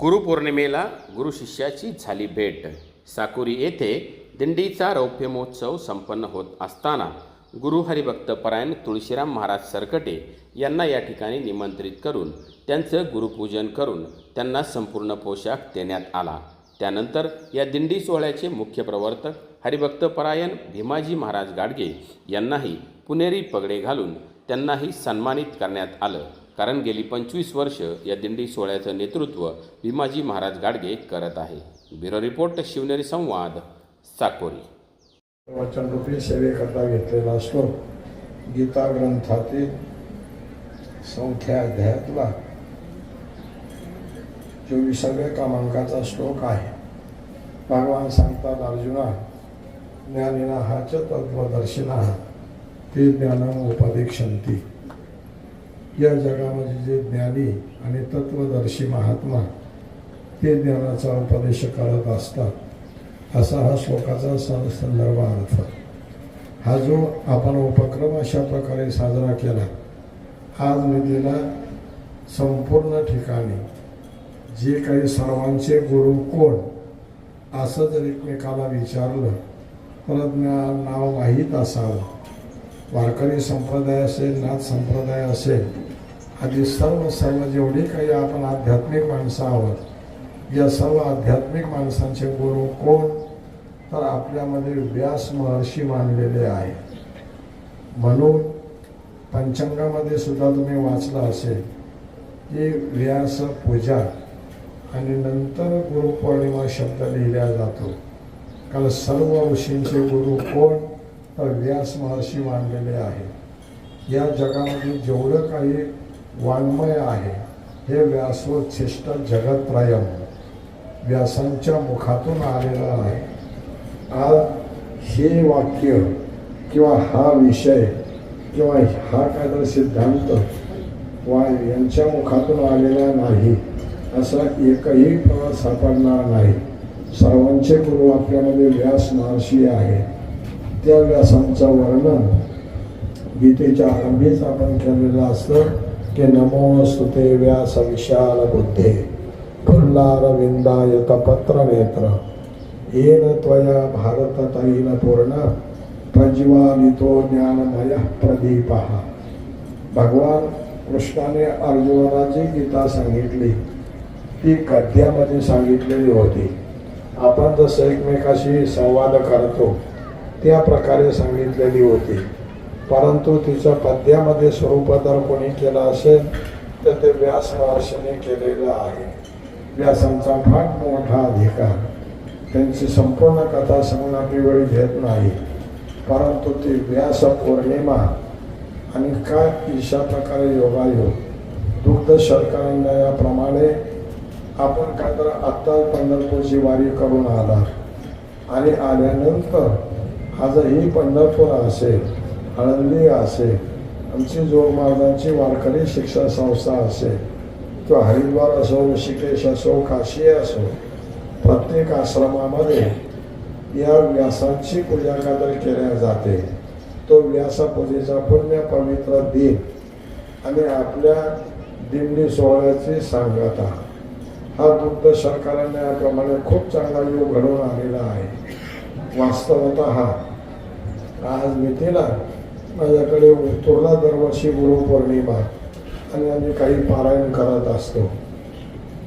गुरुपौर्णिमेला गुरुशिष्याची झाली भेट. साकुरी येथे दिंडीचा रौप्य महोत्सव संपन्न होत असताना गुरु हरिभक्त परायण तुळशीराम महाराज सरकटे यांना या ठिकाणी निमंत्रित करून त्यांचं गुरुपूजन करून त्यांना संपूर्ण पोशाख देण्यात आला. त्यानंतर या दिंडी सोहळ्याचे मुख्य प्रवर्तक हरिभक्त परायण भीमाजी महाराज गाडगे यांनाही पुणेरी पगडे घालून त्यांनाही सन्मानित करण्यात आलं. कारण गेली पंचवीस वर्ष या दिंडी सोहळ्याचं नेतृत्व भीमाजी महाराज गाडगे करत आहे. ब्युरो रिपोर्ट शिवनेरी संवाद साकोरी. वचनरूपी सेवेकरता घेतलेला असतो. गीता ग्रंथातील संख्या अध्यायातला चोवीसाव्या क्रमांकाचा श्लोक आहे. भगवान सांगतात अर्जुना ज्ञानिना हाच तत्वदर्शिना ते ज्ञानम उपदेक्षंती या जगामध्ये जे ज्ञानी आणि तत्वदर्शी महात्मा ते ज्ञानाचा उपदेश करत असतात असा हा श्लोकाचा स- संदर्भ अर्थ. हा जो आपण उपक्रम अशा प्रकारे साजरा केला आज मी तिला संपूर्ण ठिकाणी. जे काही सर्वांचे गुरु कोण असं जर एकमेकाला विचारलं तर नाव माहीत असावं वारकरी संप्रदाय असेल नाथ संप्रदाय असेल आधी सर्व सर्व जेवढी काही आपण आध्यात्मिक माणसं आहोत. या सर्व आध्यात्मिक माणसांचे गुरु कोण? तर आपल्यामध्ये व्यास महर्षी मानलेले आहे. म्हणून पंचांगामध्ये सुद्धा तुम्ही वाचलं असेल की व्यास पूजा आणि नंतर गुरुपौर्णिमा शब्द लिहिला जातो. कारण सर्व ऋषींचे गुरु कोण? तर व्यास महर्षी मानलेले आहे या जगामध्ये जेवढं काही वाङ्मय आहे. हे व्यासोच्छिष्ट जगत्रयम व्यासांच्या मुखातून आलेलं आहे. आज हे वाक्य किंवा हा विषय किंवा हा कायदा सिद्धांत वा यांच्या मुखातून आलेला नाही असा एकही प्रवास सापडणार नाही. सर्वांचे गुरु आपल्यामध्ये व्यास महर्षी आहे त्या व्यासांचं वर्णन गीतेच्या आरंभीच आपण केलेलं असतं. के नमोस्तुते व्यास विशाल बुद्धे फुल्लारविंदाय तपत्र नेत्र। येन त्वया भारत तैल पूर्ण प्रज्वालितो ज्ञानमय प्रदीप। भगवान कृष्णाने अर्जुनाला जी गीता सांगितली ती गद्यामध्ये सांगितलेली होती. आपण जसं एकमेकाशी संवाद करतो त्या प्रकारे सांगितलेली होती. परंतु तिच्या पद्यामध्ये स्वरूपांतर कोणी केला असेल तर ते व्यास महर्षीने केलेलं आहे. व्यासांचा फार मोठा अधिकार. त्यांची संपूर्ण कथा सांगणारी वेळ घेत नाही. परंतु ती व्यास पौर्णिमा आणि काय अशा प्रकारे योगायोग दुग्ध शर्करांना याप्रमाणे आपण काय तर आत्ता पंढरपूरची वारी करून आला आणि आल्यानंतर आजही पंढरपूर असेल. आळंदी असेल आमची जोग महाराजांची वारकरी शिक्षण संस्था असेल किंवा हरिद्वार असो ऋषिकेश असो काशी असो प्रत्येक आश्रमामध्ये या व्यासांची पूजा कादर केल्या जाते. तो व्यासपूजेचा पुण्य पवित्र दिन आणि आपल्या दिंडी सोहळ्याची सांगता. हा दुग्ध सरकारने याप्रमाणे खूप चांगला योग घडवून आलेला आहे. वास्तवत हा आज मितीला माझ्याकडे उत्तुरला दरवर्षी गुरुपौर्णिमा आणि आम्ही काही पारायण करत असतो.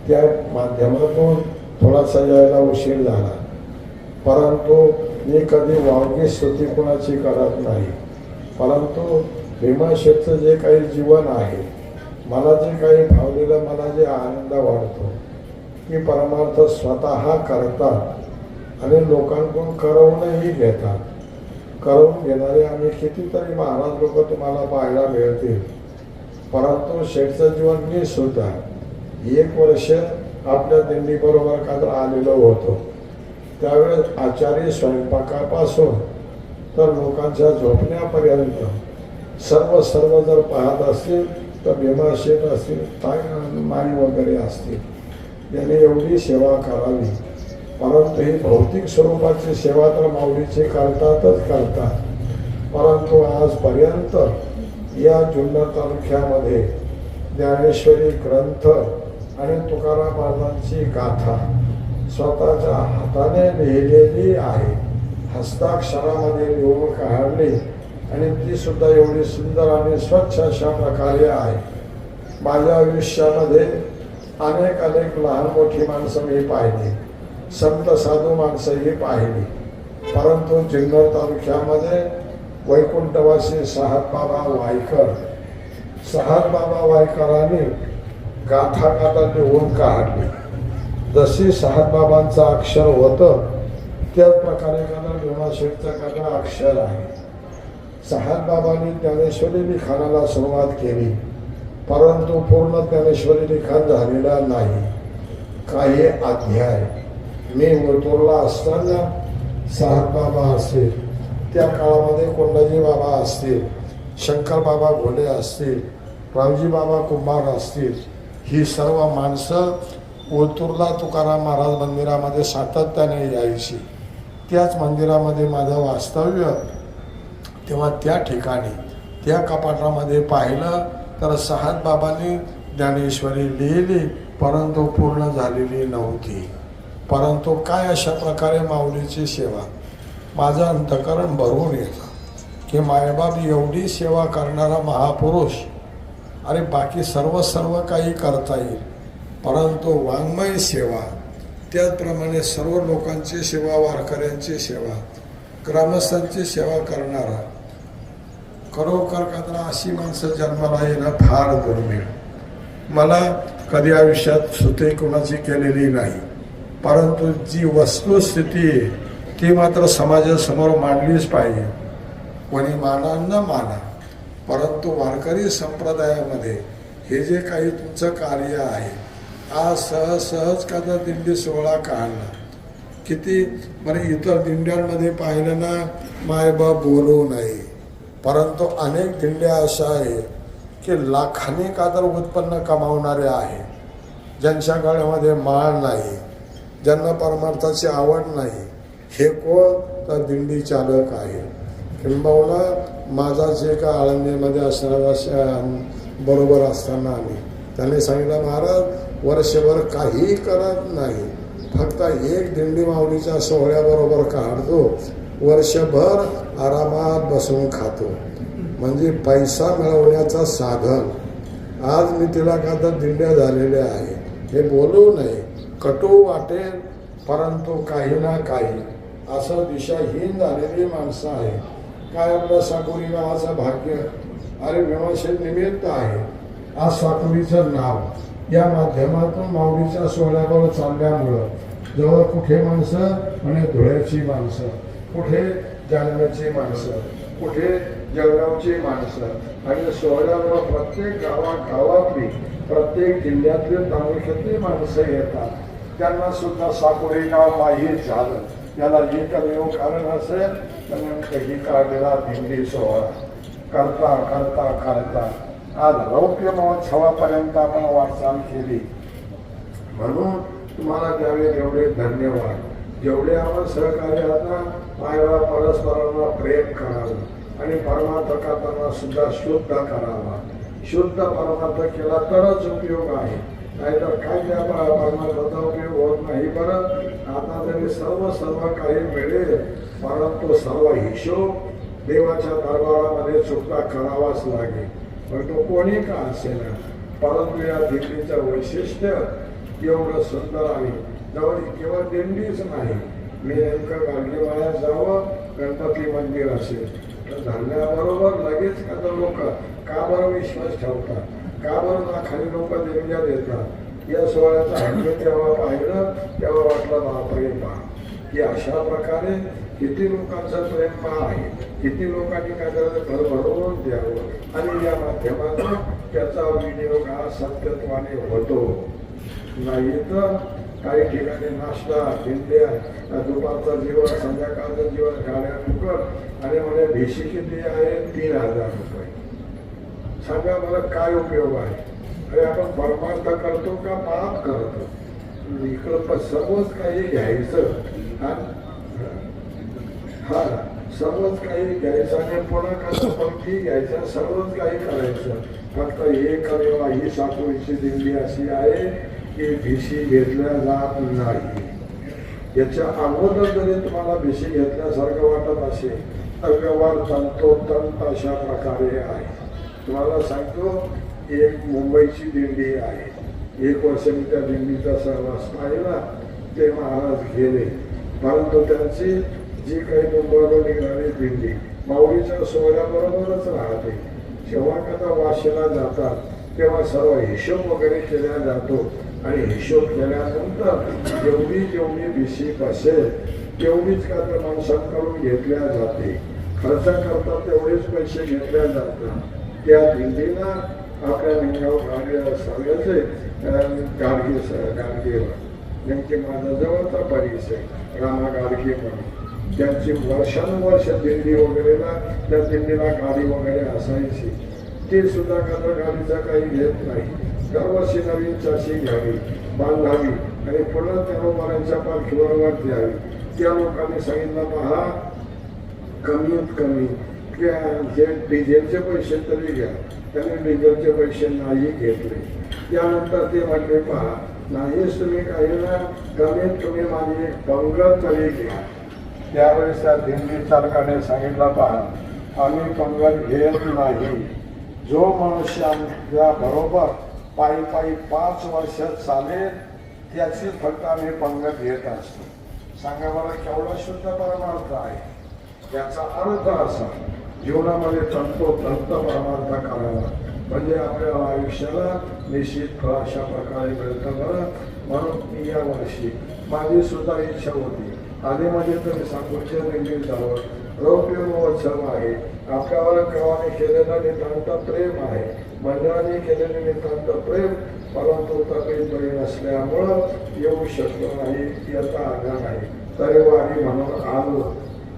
त्या माध्यमातून थोडासा यायला उशीर झाला. परंतु मी कधी वावगी स्तुती कोणाची करत नाही. परंतु भीमाशेठचं जे काही जीवन आहे मला जे काही भावलेलं मला जे आनंद वाटतो की परमार्थ स्वतः करतात आणि लोकांकडून करवूनही घेतात. करून घेणारे आम्ही कितीतरी महाराज लोक तुम्हाला पाहायला मिळतील. परंतु शेठचं जीवन मी सुद्धा एक वर्ष आपल्या दिंडीबरोबर का तर आलेलो होतो. त्यावेळेस आचार्य स्वयंपाकापासून तर लोकांच्या झोपण्यापर्यंत सर्व सर्व जर पाहत असतील तर भीमा शेठ असतील ताई माई वगैरे असतील यांनी एवढी सेवा करावी. परंतु ही भौतिक स्वरूपाची सेवा तर माऊलीची करतातच करतात. परंतु आजपर्यंत या जुन्नर तालुक्यामध्ये ज्ञानेश्वरी ग्रंथ आणि तुकाराम महाराजांची गाथा स्वतःच्या हाताने लिहिलेली आहे. हस्ताक्षरामध्ये लिहून काढली आणि ती सुद्धा एवढी सुंदर आणि स्वच्छ अशा प्रकारे आहे. माझ्या आयुष्यामध्ये अनेक अनेक लहान मोठी माणसं मी पाहिली. संत साधू माणसंही पाहिली. परंतु जुन्नर तालुक्यामध्ये वैकुंठवासी बाबा वायकर बाबा वायकरांनी गाथा गाथा लिहून काढली. जशी बाबांचं अक्षर होतं त्याच प्रकारे काना भीमाशेठचं काना अक्षर आहे. बाबांनी ज्ञानेश्वरी लिखाणाला सुरुवात केली. परंतु पूर्ण ज्ञानेश्वरी लिखाण झालेला नाही. काही अध्याय. मी मृतूरला असताना साहब बाबा असतील. त्या काळामध्ये कोंडाजी बाबा असतील शंकर बाबा घोले असतील रावजी बाबा कुंभार असतील. ही सर्व माणसं ओतूरला तुकाराम महाराज मंदिरामध्ये सातत्याने यायची. त्याच मंदिरामध्ये माझं वास्तव्य तेव्हा त्या ठिकाणी त्या कपाटामध्ये पाहिलं तर सहात बाबांनी ज्ञानेश्वरी लिहिली परंतु पूर्ण झालेली नव्हती. परंतु काय अशा प्रकारे माऊलीची सेवा? माझं अंतकरण भरून येतं. की मायबाप एवढी सेवा करणारा महापुरुष अरे बाकी सर्व सर्व काही करता येईल. परंतु वाङ्मय सेवा त्याचप्रमाणे सर्व लोकांची सेवा वारकऱ्यांची सेवा ग्रामस्थांची सेवा करणारा खरोखर कात्रा अशी माणसं जन्माला येणं फार दुर्मिळ. मला कधी आयुष्यात सुते कोणाची केलेली नाही. परंतु जी वस्तुस्थिती आहे ती मात्र समाजासमोर मांडलीच पाहिजे. कोणी माना न माना परंतु वारकरी संप्रदायामध्ये हे जे काही तुमचं कार्य आहे आज सहज सहज का दिंडी सोहळा काढला किती? म्हणजे इतर दिंड्यांमध्ये पाहिलं ना मायबाप बोलू नये. परंतु अनेक दिंड्या अशा आहेत की लाखाने कादर उत्पन्न कमावणारे आहे ज्यांच्या गळ्यामध्ये माळ नाही. ज्यांना परमार्थाची आवड नाही हे कोण? तर दिंडी चालक आहे किंबहुना माझा जे का आळंदीमध्ये असणारा बरोबर असताना आम्ही त्यांनी सांगितलं महाराज वर्षभर काहीही करत नाही. फक्त एक दिंडी माऊलीच्या सोहळ्याबरोबर काढतो. वर्षभर आरामात बसून खातो. म्हणजे पैसा मिळवण्याचं साधन. आज मी तिला का तर दिंड्या झालेल्या आहे हे बोलू नये. कटू वाटेल परंतु काही ना काही. असं दिशाहीन झालेली माणसं आहे काय आपलं साकोरी गावाचं भाग्य? अरे व्यवसाय निमित्त आहे. आज साकोरीचं नाव. या माध्यमातून माऊलीच्या सोहळ्यावर चालल्यामुळं जवळ कुठे माणसं? आणि धुळ्याची माणसं. कुठे जालन्याची माणसं? कुठे जळगावची माणसं? आणि सोहळ्यावर प्रत्येक गावागावातली प्रत्येक जिल्ह्यातली तालुक्यातली माणसं येतात. त्यांना सुद्धा साकोरे गाव माहीत झालं. याला एकमेव कारण असेल तर ही काढलेला दिंडी सोहळा. करता करता करता. आज रौप्य महोत्सवापर्यंत आपण वाटचाल केली. म्हणून तुम्हाला द्यावे एवढे धन्यवाद. जेवढे आपण सहकार्य आता पायला परस्परांना प्रेम करावं आणि परमार्थ करताना सुद्धा शुद्ध करावा. शुद्ध परमार्थ केला तरच उपयोग आहे. नाहीतर काय त्या प- परमार्थाचा होत नाही बरं आता तरी सर्व सर्व काही मिळेल परंतु सर्व हिशोब देवाच्या दरबारामध्ये चुकता करावाच लागेल. पण तो कोणी का असेल? परंतु या दिल्लीचं वैशिष्ट्य एवढं सुंदर आहे. जवळ केवळ दिंडीच नाही. मी नेमकं गाडगेवाड्यात जावं गणपती मंदिर असेल. तर झाल्याबरोबर लगेच का लोक? का बरं विश्वास ठेवतात? का बरं ना खाली लोक देणग्या देतात? या सोहळ्याचा हक्क तेव्हा पाहिलं तेव्हा वाटलं प्रेम पाहा की अशा प्रकारे किती लोकांचं प्रेम पहा आहे. किती लोकांनी काय करायचं? भरभरून द्यावं. आणि या माध्यमातून त्याचा विनियोग हा सत्यत्वाने होतो. नाही तर काही ठिकाणी नाश्ता दिंड्या दुपारचं जीवन संध्याकाळचं जीवन गाड्या फुकट आणि म्हणे भेशी किती आहे? तीन हजार रुपये. सांगा मला काय उपयोग आहे? अरे आपण परमार्थ करतो का पाप करतो? इकडं पण समज काही घ्यायचं. हा? समज काही घ्यायचं आणि पुन्हा कसं पंक्ती घ्यायचं सर्वच काही करायचं. फक्त हे करेवा ही सातवीची दिंडी अशी आहे की भिशी घेतल्या जात नाही. याच्या अगोदर जरी तुम्हाला भिशी घेतल्यासारखं वाटत असेल तर व्यवहार तंतोतंत अशा प्रकारे आहे. तुम्हाला सांगतो एक मुंबईची दिंडी आहे. एक वर्ष मी त्या दिंडीचा सहवास पाहिला ते महाराज गेले. परंतु त्यांची जी काही मुंबईवर निघाली दिंडी माऊलीच्या सोहळ्याबरोबरच राहते. जेव्हा कदा वाशीला जातात तेव्हा सर्व हिशोब वगैरे केला जातो. आणि हिशोब केल्यानंतर जेवढी जेवढी भिशी असेल तेवढीच का तर माणसांकडून घेतल्या जाते. खर्च करतात तेवढेच पैसे घेतल्या जातात. त्या दिंडीला आपल्या निघाव गाडी सांगायचे गाडगे गाडगेवर नेमके माझा जवळचा परिचय आहे रामा गाडगे म्हणून. त्यांची वर्षानुवर्ष दिंडी वगैरेला त्या दिंडीला गाडी वगैरे असायची. ते सुद्धा कदा गाडीचा काही घेत नाही. दरवर्षी नवीन चाशी घ्यावी बांधावी आणि पुन्हा त्या लोकांच्या पालखीवर द्यावी त्या लोकांनी सांगितलं पहा कमीत कमी त्या जे डिझेलचे पैसे तरी घ्या. त्यांनी डिझेलचे पैसे नाही घेतले. त्यानंतर ते म्हटले पहा नाहीच तुम्ही काही ना कमीत कमी माझी एक पंगत तरी घ्या. त्यावेळेस त्या दिंडी चालकाने सांगितलं पहा आम्ही पंगत घेत नाही. जो मनुष्य आमच्या बरोबर पायी पायी पाच वर्षात चालेल त्याची फक्त आम्ही पंगत घेत असतो. सांगा मला केवढा शुद्ध परमार्थ आहे. याचा अर्थ असा जीवनामध्ये तंतोतंत परमार्थ करावा म्हणजे आपल्या आयुष्याला निश्चित फळ अशा प्रकारे मिळतं बरं? म्हणून मी या वर्षी माझी सुद्धा इच्छा होती. आधी म्हणजे तुम्ही साकोरच्या दिंडीत जावं. रौप्य महोत्सव आहे. आपल्यावर गावाने केलेलं नितांत प्रेम आहे. मंडळाने केलेले नितांत प्रेम परंतु तब्येत बरी नसल्यामुळं येऊ शकलो नाही याचा आलं नाही. तरी वारी म्हणून आलो.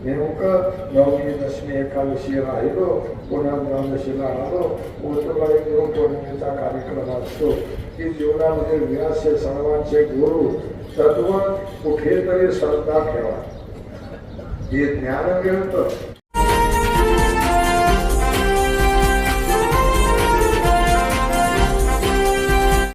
नेमकं नवमी दशमी एकादशीला राहिलो पुन्हा द्वादशीला आलो ओतुबाई गुरुपौर्णिमेचा कार्यक्रम असतो की जीवनामध्ये व्यास हे सर्वांचे गुरु तत्व कुठेतरी श्रद्धा ठेवा हे ज्ञान मिळतं